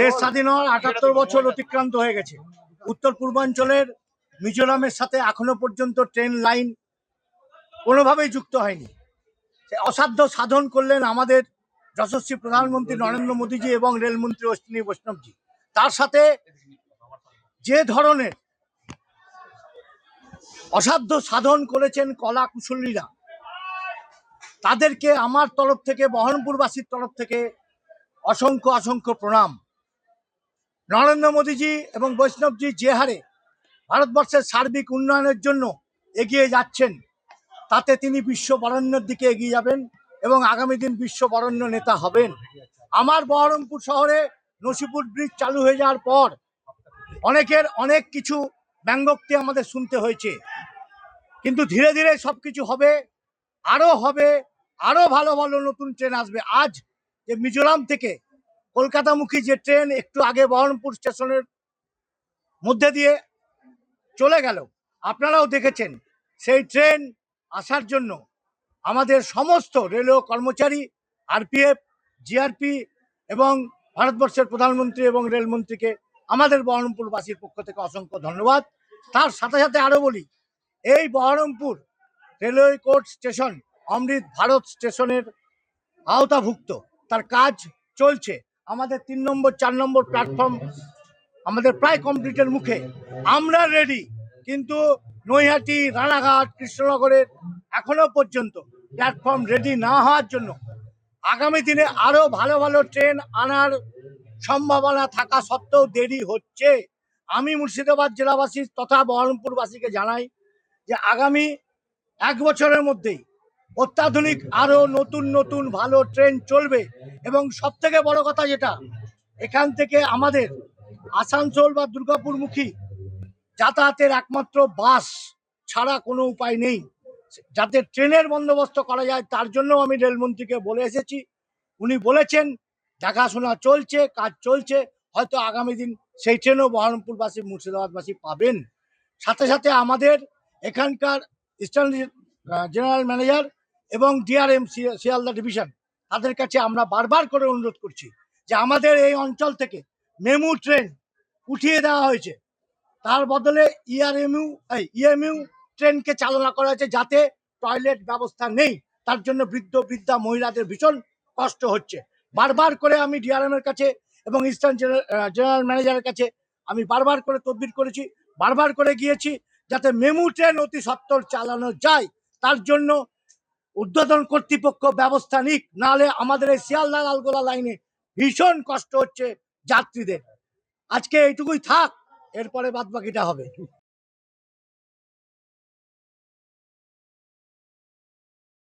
দেশ স্বাধীন হওয়ার আটাত্তর বছর অতিক্রান্ত হয়ে গেছে। উত্তর পূর্বাঞ্চলের মিজোরামের সাথে এখনও পর্যন্ত ট্রেন লাইন কোনোভাবেই যুক্ত হয়নি। অসাধ্য সাধন করলেন আমাদের যশস্বী প্রধানমন্ত্রী নরেন্দ্র মোদীজি এবং রেলমন্ত্রী অশ্বিনী বৈষ্ণবজি। তার সাথে যে ধরনের অসাধ্য সাধন করেছেন কলা কুশলীরা তাদেরকে আমার তরফ থেকে বহরমপুরবাসীর তরফ থেকে অসংখ্য অসংখ্য প্রণাম। নরেন্দ্র মোদীজি এবং বৈষ্ণবজি যে হারে ভারতবর্ষের সার্বিক উন্নয়নের জন্য এগিয়ে যাচ্ছেন, তাতে তিনি বিশ্ব বরেণ্যের দিকে এগিয়ে যাবেন এবং আগামী দিন বিশ্ব বরেণ্য নেতা হবেন। আমার বহরমপুর শহরে নসিপুর ব্রিজ চালু হয়ে যাওয়ার পর অনেকের অনেক কিছু ব্যঙ্গোক্তি আমাদের শুনতে হয়েছে। কিন্তু ধীরে ধীরে সব কিছু হবে, আরও হবে, আরও ভালো ভালো নতুন ট্রেন আসবে। আজ যে মিজোরাম থেকে কলকাতামুখী যে ট্রেন একটু আগে বহরমপুর স্টেশনের মধ্যে দিয়ে চলে গেল, আপনারাও দেখেছেন সেই ট্রেন আসার জন্য আমাদের সমস্ত রেলওয়ে কর্মচারী, আরপিএফ, জিআরপি এবং ভারতবর্ষের প্রধানমন্ত্রী এবং রেলমন্ত্রীকে আমাদের বহরমপুরবাসীর পক্ষ থেকে অসংখ্য ধন্যবাদ। তার সাথে সাথে আরও বলি, এই Baharampur railway court station Amrit Bharat স্টেশনের আওতাভুক্ত, তার কাজ চলছে। আমাদের তিন নম্বর, চার নম্বর প্ল্যাটফর্ম আমাদের প্রায় কমপ্লিটের মুখে। আমরা রেডি কিন্তু নৈহাটি, রানাঘাট, কৃষ্ণনগরের এখনও পর্যন্ত প্ল্যাটফর্ম রেডি না হওয়ার জন্য আগামী দিনে আরও ভালো ভালো ট্রেন আনার সম্ভাবনা থাকা সত্ত্বেও দেরি হচ্ছে। আমি মুর্শিদাবাদ জেলাবাসী তথা বহরমপুরবাসীকে জানাই যে আগামী এক বছরের মধ্যেই অত্যাধুনিক, আরও নতুন নতুন, ভালো ট্রেন চলবে। এবং সব থেকে বড় কথা যেটা, এখান থেকে আমাদের আসানসোল বা দুর্গাপুরমুখী যাতায়াতের একমাত্র বাস ছাড়া কোনো উপায় নেই। যাতে ট্রেনের বন্দোবস্ত করা যায়, তার জন্য আমি রেলমন্ত্রীকে বলে এসেছি। উনি বলেছেন, দেখাশোনা চলছে, কাজ চলছে, হয়তো আগামী দিন সেই ট্রেনও বহরমপুরবাসী, মুর্শিদাবাদবাসী পাবেন। সাথে সাথে আমাদের এখানকার ইস্টার্ন জেনারেল ম্যানেজার এবং ডিআরএম শিয়ালদা ডিভিশন, তাদের কাছে আমরা বারবার করে অনুরোধ করছি যে আমাদের এই অঞ্চল থেকে মেমু ট্রেন উঠিয়ে দেওয়া হয়েছে। তার বদলে E ইআরএমইউ ইএমইউ ট্রেনকে চালনা করা হয়েছে যাতে টয়লেট ব্যবস্থা নেই, তার জন্য বৃদ্ধ, বৃদ্ধা মহিলাদের ভীষণ কষ্ট হচ্ছে। বারবার করে আমি ডিআরএম এর কাছে এবং ইস্টার্ন জেনারেল ম্যানেজারের কাছে আমি বারবার করে তদবির করেছি, বারবার করে গিয়েছি যাতে মেমু ট্রেন অতি সত্বর চালানো যায়। তার জন্য উদ্বোধন কর্তৃপক্ষ ব্যবস্থা নিক, নাহলে আমাদের এই শিয়ালদা লালগোলা লাইনে ভীষণ কষ্ট হচ্ছে যাত্রীদের। আজকে এইটুকুই থাক, এরপরে বাদ বাকিটা হবে।